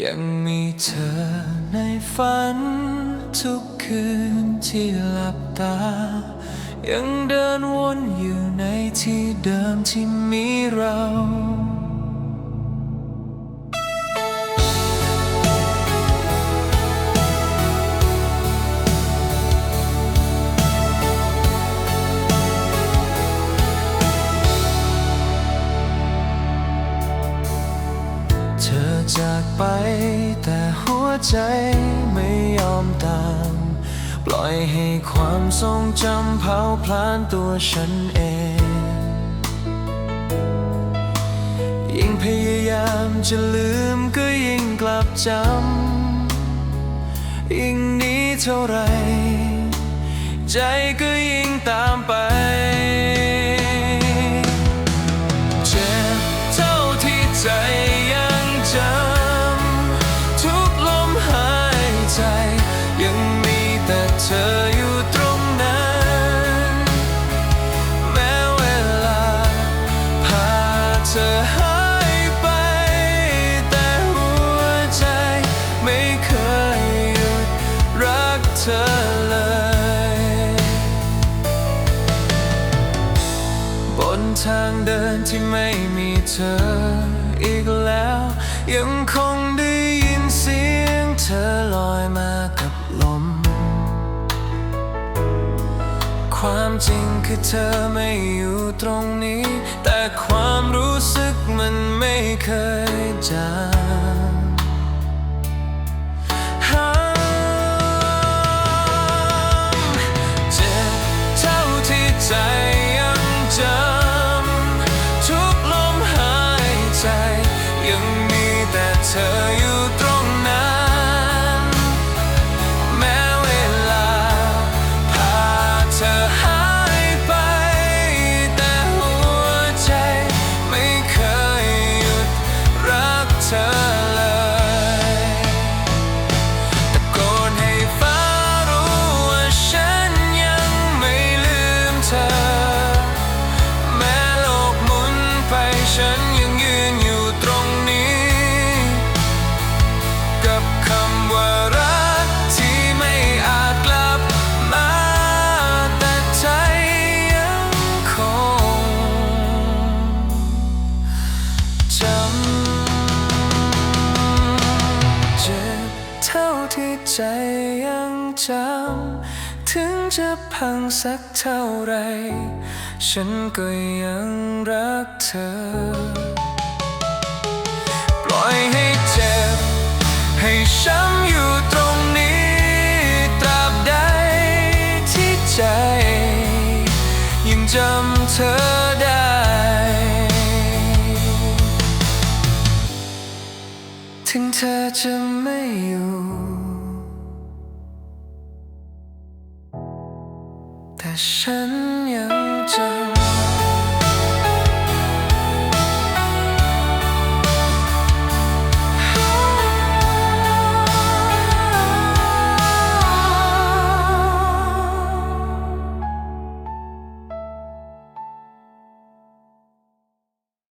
ยังมีเธอในฝัน ทุกคืนที่หลับตา ยังเดินวนอยู่ในที่เดิมที่มีเรา จากไป แต่หัวใจไม่ยอมตาม ปล่อยให้ความทรงจำเผาพลานตัวฉันเอง ยิ่งพยายามจะลืมก็ยิ่งกลับจำ ยิ่งนี้เท่าไร ใจก็ยิ่งตาม ทางเดินที่ไม่มีเธออีกแล้ว ยังคงได้ยินเสียงเธอลอยมากับลม ความจริงคือเธอไม่อยู่ตรงนี้ แต่ความรู้สึกมันไม่เคยจาง ยังมีแต่เธออยู่ตรง ท่าที่ใจยังจำ ถึงจะพังสักเท่าไร ฉันก็ยังรักเธอ ถึงเธอจะไม่